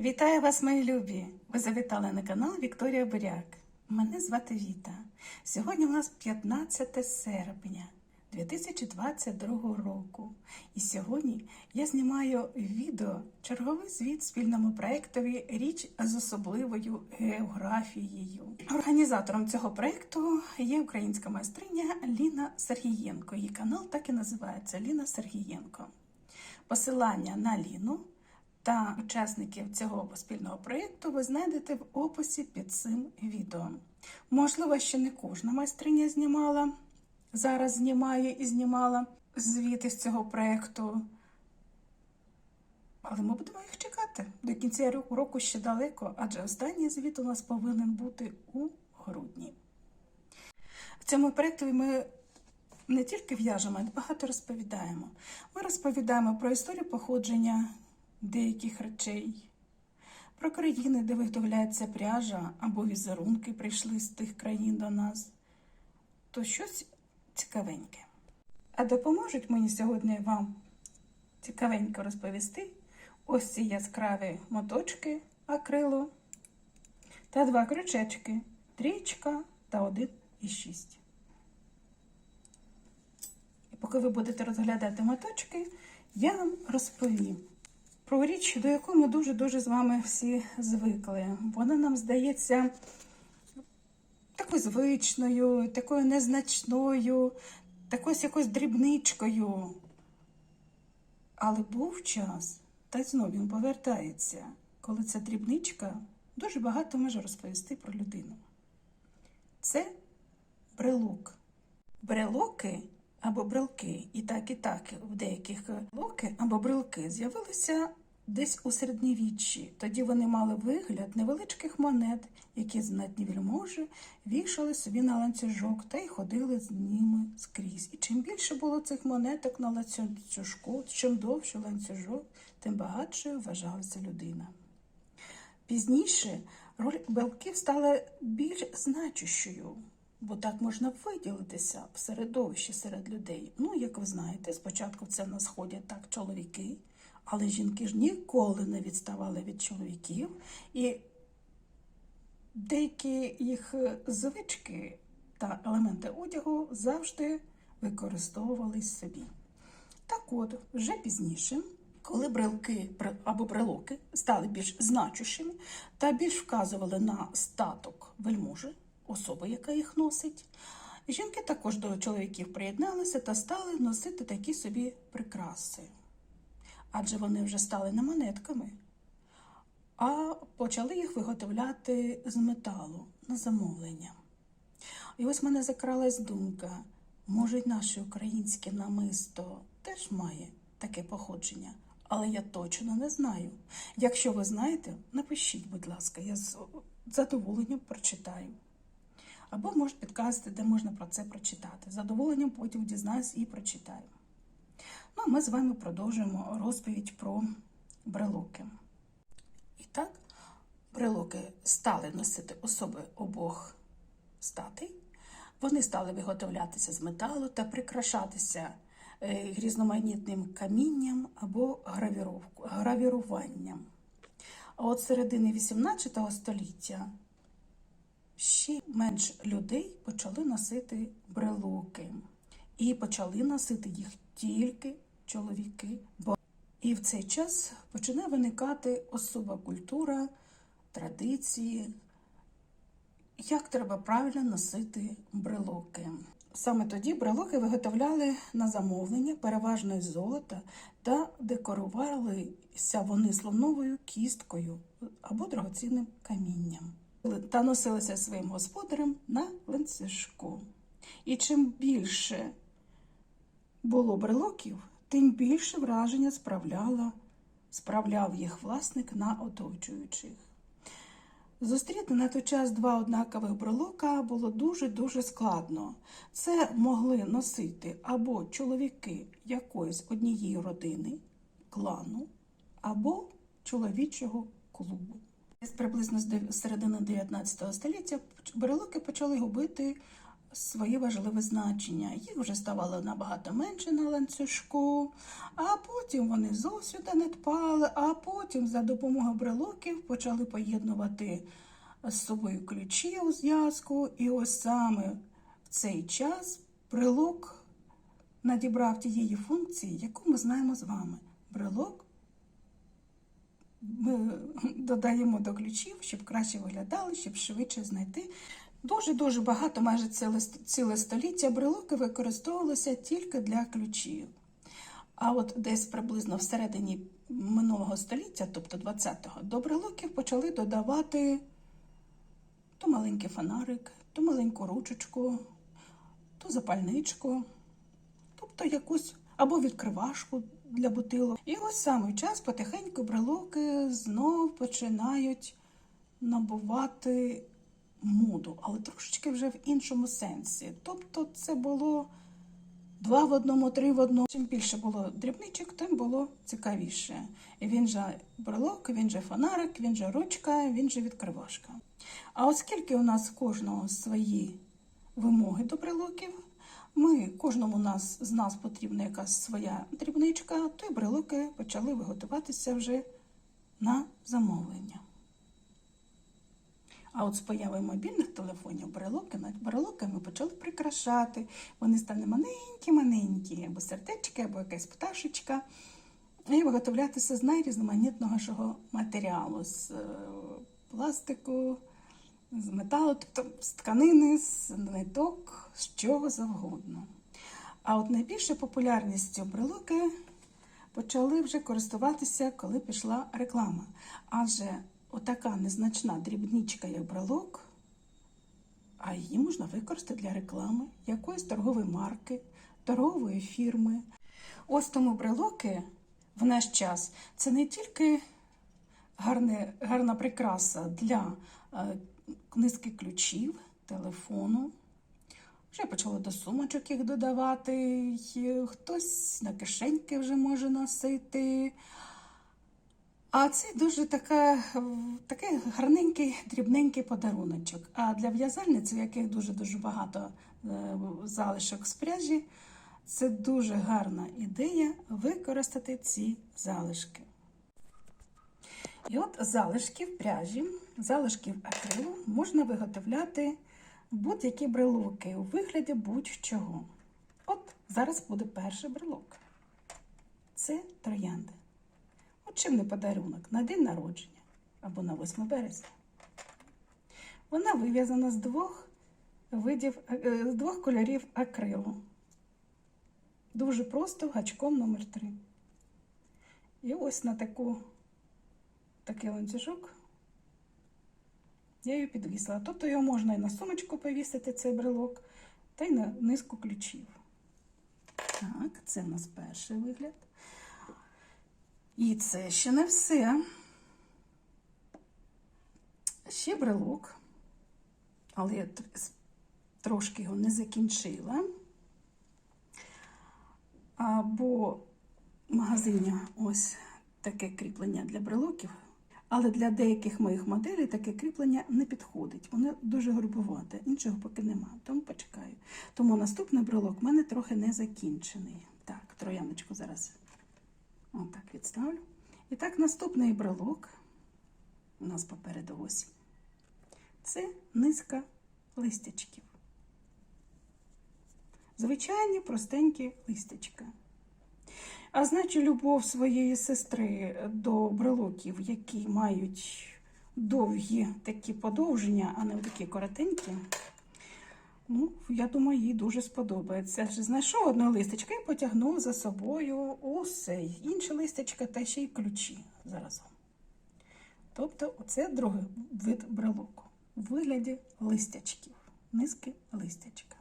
Вітаю вас, мої любі! Ви завітали на канал Вікторія Буряк. Мене звати Віта. Сьогодні у нас 15 серпня 2022 року. І сьогодні я знімаю відео черговий звіт спільному проєктові Річ з особливою географією. Організатором цього проєкту є українська майстриня Ліна Сергієнко. Її канал так і називається Ліна Сергієнко. Посилання на Ліну та учасників цього спільного проєкту ви знайдете в описі під цим відео. Можливо, ще не кожна майстриня знімала, зараз знімає і знімала звіти з цього проєкту. Але ми будемо їх чекати. До кінця року ще далеко, адже останній звіт у нас повинен бути у грудні. В цьому проєкті ми не тільки в'яжемо, а й багато розповідаємо. Ми розповідаємо про історію походження деяких речей, про країни, де виготовляється пряжа або візерунки прийшли з тих країн до нас, то щось цікавеньке. А допоможуть мені сьогодні вам цікавенько розповісти ось ці яскраві моточки акрилу та два крючечки, трічка та один і шість. І поки ви будете розглядати моточки, я вам розповім про річ, до якої ми дуже-дуже з вами всі звикли. Вона нам здається такою звичною, такою незначною, такою якоюсь дрібничкою. Але був час, та й знов він повертається, коли ця дрібничка дуже багато може розповісти про людину. Це брелок. Брелоки або брелки, і так, і так в деяких локи або брелки з'явилися десь у середньовіччі. Тоді вони мали вигляд невеличких монет, які знатні вельможі вішали собі на ланцюжок та й ходили з ними скрізь. І чим більше було цих монеток на ланцюжку, чим довше ланцюжок, тим багатшою вважалася людина. Пізніше роль белків стала більш значущою. Бо так можна виділитися в середовищі серед людей. Ну, як ви знаєте, спочатку це на сході так чоловіки, але жінки ж ніколи не відставали від чоловіків, і деякі їх звички та елементи одягу завжди використовувались собі. Так от, вже пізніше, коли брелки або брелоки стали більш значущими та більш вказували на статок вельможі, особи, яка їх носить. Жінки також до чоловіків приєдналися та стали носити такі собі прикраси. Адже вони вже стали не монетками, а почали їх виготовляти з металу на замовлення. І ось мене закралась думка: може, наше українське намисто теж має таке походження, але я точно не знаю. Якщо ви знаєте, напишіть, будь ласка, я з задоволенням прочитаю. Або можете підказати, де можна про це прочитати. З задоволенням потім дізнаюсь і прочитаю. Ну, а ми з вами продовжуємо розповідь про брелоки. І так, брелоки стали носити особи обох статей. Вони стали виготовлятися з металу та прикрашатися різноманітним камінням або гравіруванням. А от середини 18 століття ще менш людей почали носити брелоки. І почали носити їх тільки чоловіки. І в цей час починає виникати особа культура, традиції, як треба правильно носити брелоки. Саме тоді брелоки виготовляли на замовлення, переважно із золота, та декорувалися вони слоновою кісткою або дорогоцінним камінням та носилися своїм господарем на ланцюжку. І чим більше було брелоків, тим більше враження справляла, справляв їх власник на оточуючих. Зустріти на той час два однакових брелока було дуже-дуже складно. Це могли носити або чоловіки якоїсь однієї родини, клану, або чоловічого клубу. Десь приблизно з середини 19 століття брелоки почали губити своє важливе значення. Їх вже ставало набагато менше на ланцюжку, а потім вони зовсім не дпали, а потім за допомогою брелоків почали поєднувати з собою ключі у зв'язку. І ось саме в цей час брелок надібрав тієї функції, яку ми знаємо з вами. Брелок ми додаємо до ключів, щоб краще виглядали, щоб швидше знайти. Дуже-дуже багато, майже ціле, ціле століття брелоки використовувалися тільки для ключів. А от десь приблизно всередині минулого століття, тобто 20-го, до брелоків почали додавати то маленький фонарик, то маленьку ручечку, то запальничку, тобто якусь або відкривашку для бутилок. І ось саме час потихеньку брелоки знов починають набувати моду, але трошечки вже в іншому сенсі. Тобто це було два в одному, три в одному. Чим більше було дрібничок, тим було цікавіше. Він же брелок, він же фонарик, він же ручка, він же відкривашка. А оскільки у нас кожного свої вимоги до брелоків, ми, кожному нас, з нас потрібна якась своя дрібничка, то й брелоки почали виготуватися вже на замовлення. А от з появою мобільних телефонів брелоки над брелоками почали прикрашати. Вони стали маленькі-маленькі, або сердечки, або якась пташечка. І виготовлятися з найрізноманітнішого матеріалу, з е, пластику, з металу, тобто з тканини, з ниток, з чого завгодно. А от найбільшою популярністю брелоки почали вже користуватися, коли пішла реклама. Адже отака незначна дрібничка, як брелок, а її можна використати для реклами якоїсь торгової марки, торгової фірми. Ось тому брелоки в наш час це не тільки гарне, гарна прикраса для е, низки ключів, телефону. Вже почали до сумочок їх додавати, хтось на кишеньки вже може носити. А це дуже така, такий гарненький, дрібненький подаруночок. А для в'язальниць, у яких дуже-дуже багато е, залишок з пряжі, це дуже гарна ідея використати ці залишки. І от залишки в пряжі, залишків акрилу можна виготовляти будь-які брелоки у вигляді будь-чого. От зараз буде перший брелок. Це троянди. От чим не подарунок на день народження або на 8 березня. Вона вив'язана з двох видів, е, з двох кольорів акрилу. Дуже просто гачком номер 3 І ось на таку, такий ланцюжок я її підвісила. Тобто його можна і на сумочку повісити, цей брелок, та й на низку ключів. Так, це в нас перший вигляд. І це ще не все. Ще брелок, але я трошки його не закінчила. Бо в магазині ось таке кріплення для брелоків. Але для деяких моїх моделей таке кріплення не підходить. Воно дуже грубувате, іншого поки нема, тому почекаю. Тому наступний брелок в мене трохи не закінчений. Так, трояночку зараз отак відставлю. І так, наступний брелок у нас попереду осінь. Це низка листячків. Звичайні простенькі листячка. А значить, любов своєї сестри до брелоків, які мають довгі такі подовження, а не такі коротенькі. Ну, я думаю, їй дуже сподобається. Знайшов одне листечко і потягнув за собою усе. Інше листечко та ще й ключі заразом. Тобто, оце другий вид брелоку у вигляді листячків, низки листячка.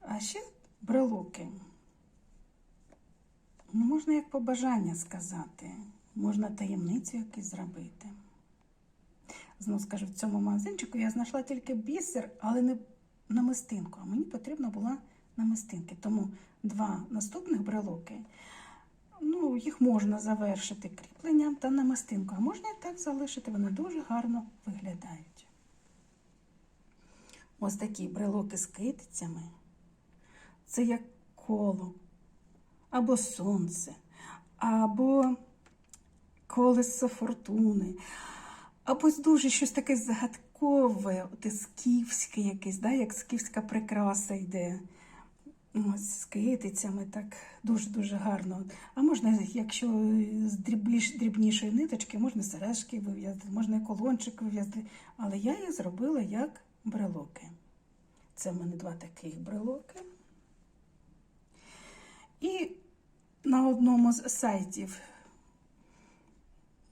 А ще брелоки. Ну, можна як побажання сказати, можна таємницю якусь зробити. Знову скажу, в цьому магазинчику я знайшла тільки бісер, але не намистинку. А мені потрібна була намистинки. Тому два наступних брелоки, ну, їх можна завершити кріпленням та намистинку. А можна і так залишити, вони дуже гарно виглядають. ось такі брелоки з китицями, це як коло, або сонце, або колесо фортуни, або дуже щось таке загадкове, оте скіфське якесь, да, як скіфська прикраса йде. Ось з китицями, так дуже-дуже гарно. А можна, якщо з дрібніш, дрібнішої ниточки, можна сережки вив'язати, можна колончик вив'язати. Але я їх зробила як брелоки. Це в мене два таких брелоки. І на одному з сайтів,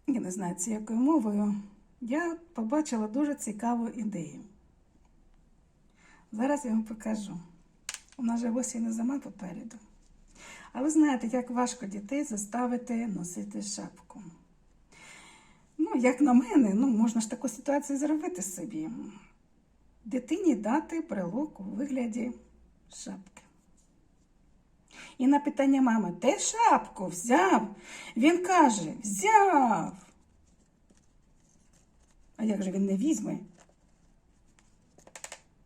я не знаю, це якою мовою, я побачила дуже цікаву ідею. Зараз я вам покажу. У нас же осінь і зима попереду. А ви знаєте, як важко дітей заставити носити шапку. Ну, як на мене, ну, можна ж таку ситуацію зробити собі. Дитині дати брелок у вигляді шапки. І на питання мами, ти шапку взяв? Він каже, взяв. А як же він не візьме?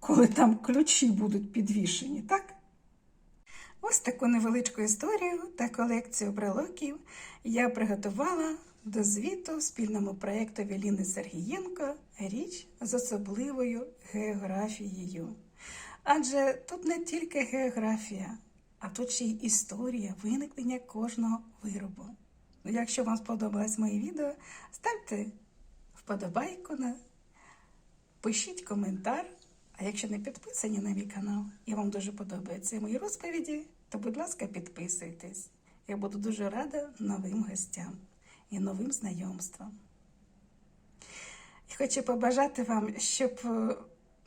коли там ключі будуть підвішені, так? Ось таку невеличку історію та колекцію брелоків я приготувала до звіту спільному проєктові Ліни Сергієнко Річ з особливою географією. Адже тут не тільки географія, а тут ще й історія виникнення кожного виробу. Якщо вам сподобалось моє відео, ставте вподобайку, пишіть коментар. А якщо не підписані на мій канал і вам дуже подобаються мої розповіді, то, будь ласка, підписуйтесь. Я буду дуже рада новим гостям і новим знайомствам. І хочу побажати вам, щоб е,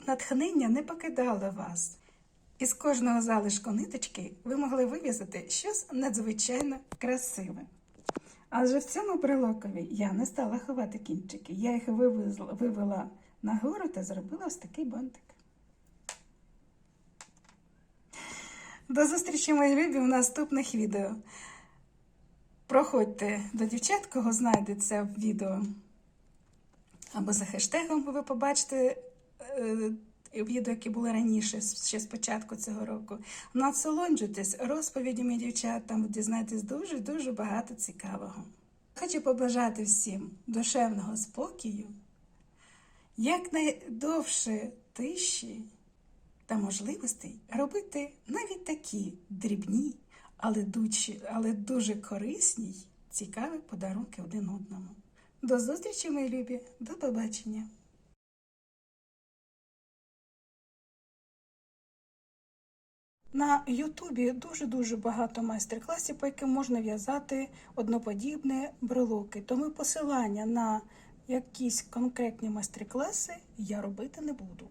натхнення не покидало вас. Із кожного залишку ниточки ви могли вив'язати щось надзвичайно красиве. Адже в цьому брелокові я не стала ховати кінчики. Я їх вивезла- вивела нагору та зробила ось такий бантик. До зустрічі, мої любі, в наступних відео. Проходьте до дівчат, кого знайдеться в відео. Або за хештегом ви побачите е, відео, які були раніше, ще з початку цього року. Насолоджуйтесь розповідями дівчат, там ви дізнаєтесь дуже-дуже багато цікавого. Хочу побажати всім душевного спокою, якнайдовше тиші та можливостей робити навіть такі дрібні, але дуже, корисні цікаві подарунки один одному. До зустрічі, мої любі, до побачення! На Ютубі дуже-дуже багато майстер-класів, по яким можна в'язати одноподібні брелоки. Тому посилання на якісь конкретні майстер-класи я робити не буду.